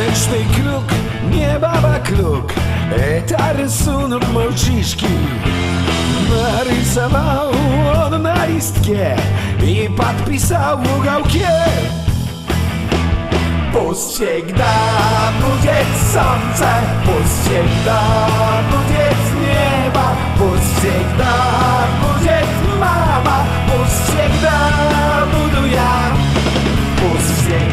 Wyszły kruk, nie baba kruk. E, Ta rysunek małciszki Narysował on na listkie I podpisał ugałkiem Пусть всегда будет солнце, пусть всегда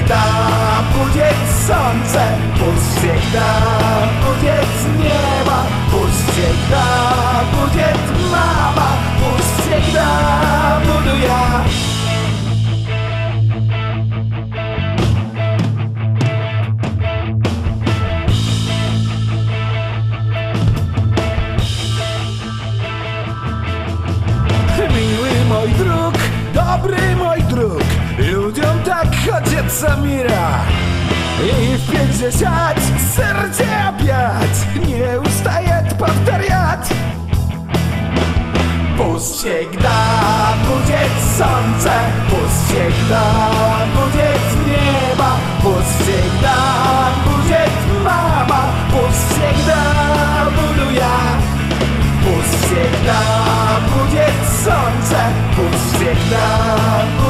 всегда будет солнце, пусть всегда будет небо, пусть всегда будет мама, пусть всегда буду я. Miły mój drug, dobry mój drug Ludziom tak хочется мира И в пятьдесят сердце опять Не устает повторять Пусть всегда будет солнце Пусть всегда будет небо Пусть всегда будет мама Пусть всегда буду я Пусть всегда будет солнце, пусть всегда будет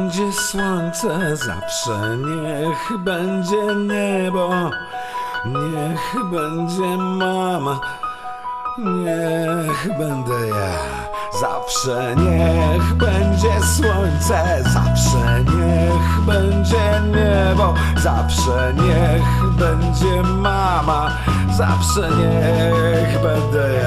będzie słońce zawsze, niech będzie niebo, niech będzie mama, niech będę ja. Zawsze niech będzie słońce, zawsze niech będzie niebo, zawsze niech będzie mama, zawsze niech będę ja.